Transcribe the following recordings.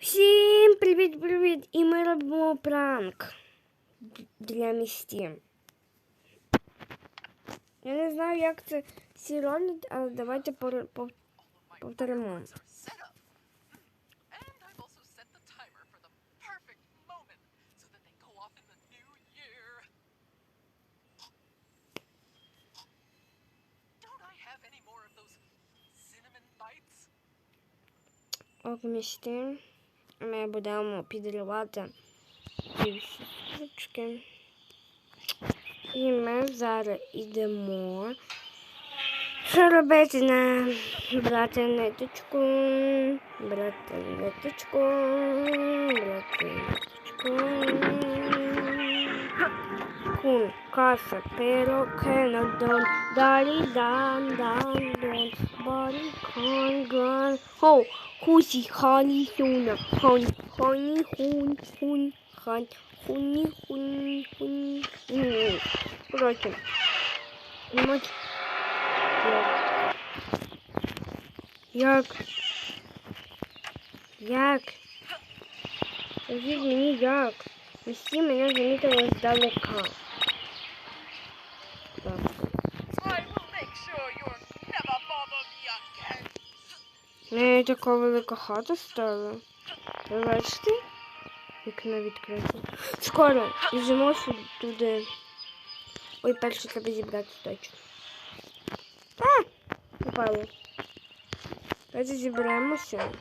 Всім привіт-привіт! І ми робимо пранк для місті. Я не знаю, як це всі роблять, але давайте пор- пов- повторимо. are Ми будемо підривати ці штучки. І ми зараз йдемо. Що робити на брати ниточку, брати ниточку, брати ниточку. Кун, каса, перо, кенодон, далі, дан, дан, дон, барі, кон, ган, хоу, хусі, хані, хуна, хон, хоні, хун, хун, хан, хуні, хун, хун, ні. Коротше, не мож... Як? Як? Скажіть мені як? Усі мене замітили здалека. Не така велика хата стала. Ви бачите? Вікно відкрите. Скоро біжимо туди. Ой, перше треба зібрати точно. А! Упало. Давайте зіберемося.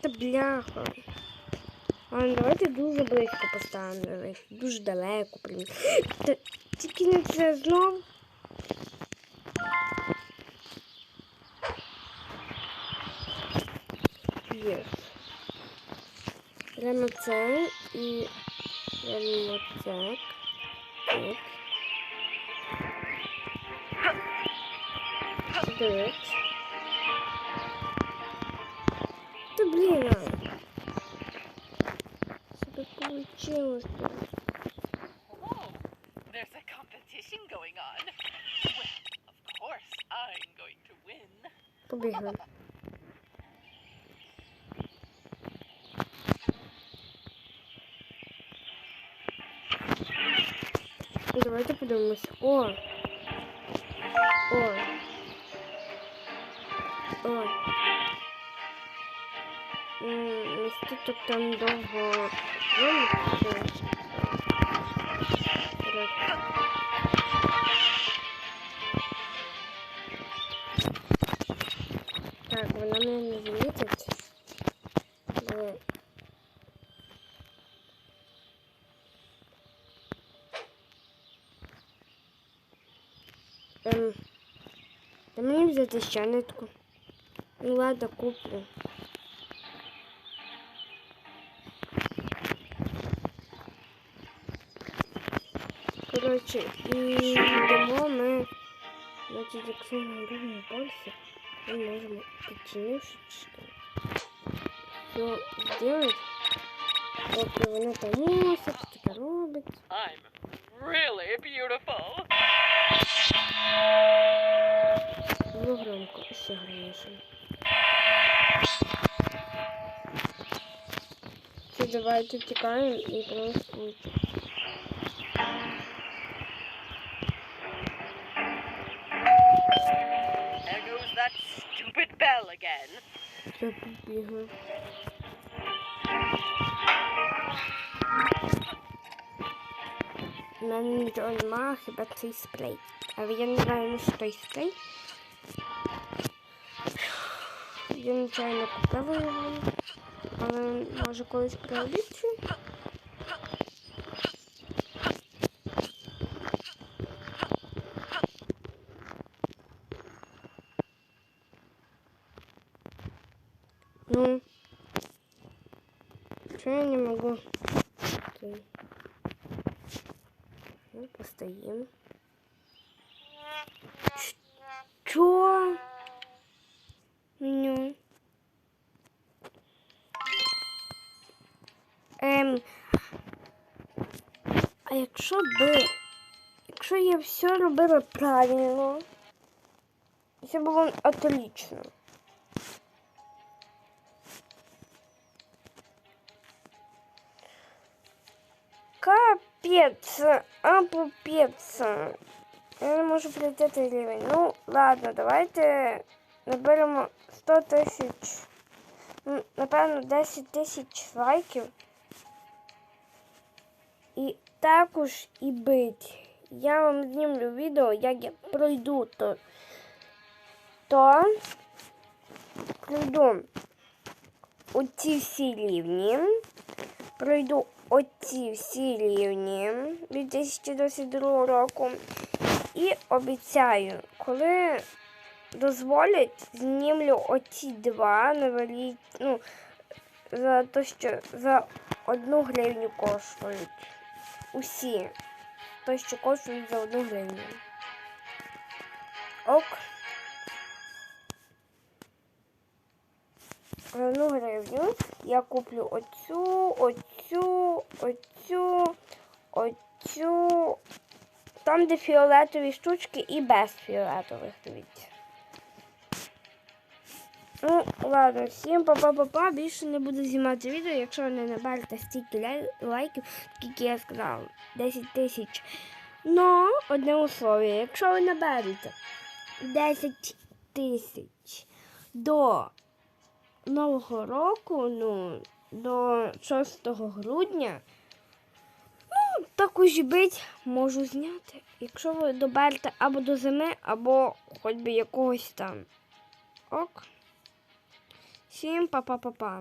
Та бляха. А, ну, давайте дуже близько поставимо. Дуже далеко прям. Та тільки не це знов. Remocek i Remocek. Dyk. Dyk. To blina. Sobie połączyło to. There's a competition going on. Well, of course I'm going to win. Давайте подумаем. О! О! О! Что тут там долго Так, вы, наверное, та мені взяти ще нитку. Ну ладно, куплю. Коротше, і йдемо ми, значить, якщо на другому пальці, ми можемо все сделать. Поки воно там мусить, таке робить. I'm really beautiful. Було громко, і ще громіше. Все, давайте втікаємо і просто все побігли. У мене нічого немає, хіба цей спрей. Але я не знаю, що той спрей. Я нечайно купила його, але може колись пригодиться. Ну, что я не могу? Окей. Ну, постоим. якщо бы, если я все робила правильно, все было отлично. Капец, апупец. Я не могу пройти это рівень. Ну, ладно, давайте наберемо 100 тысяч, Напевно, 10 тысяч лайков и також і бить. Я вам знімлю відео, як я пройду то. То пройду оці всі рівні. Пройду оці всі рівні від 2022 року. І обіцяю, коли дозволять, знімлю оці два невеликі, ну, за те, що за одну гривню коштують. Усі. Те, що коштують за одну гривню. Ок. За одну гривню я куплю оцю, оцю, оцю, оцю. Там, де фіолетові штучки і без фіолетових, дивіться. Ну, ладно, всім па-па-па-па. Більше не буду знімати відео, якщо ви не наберете стільки лай- лайків, скільки я сказав, 10 тисяч. Но одне условие, якщо ви наберете 10 тисяч до Нового року, ну, до 6 грудня, ну, також і бить можу зняти. Якщо ви доберете або до зими, або хоч би якогось там. Ок. Всім па-па-па-па.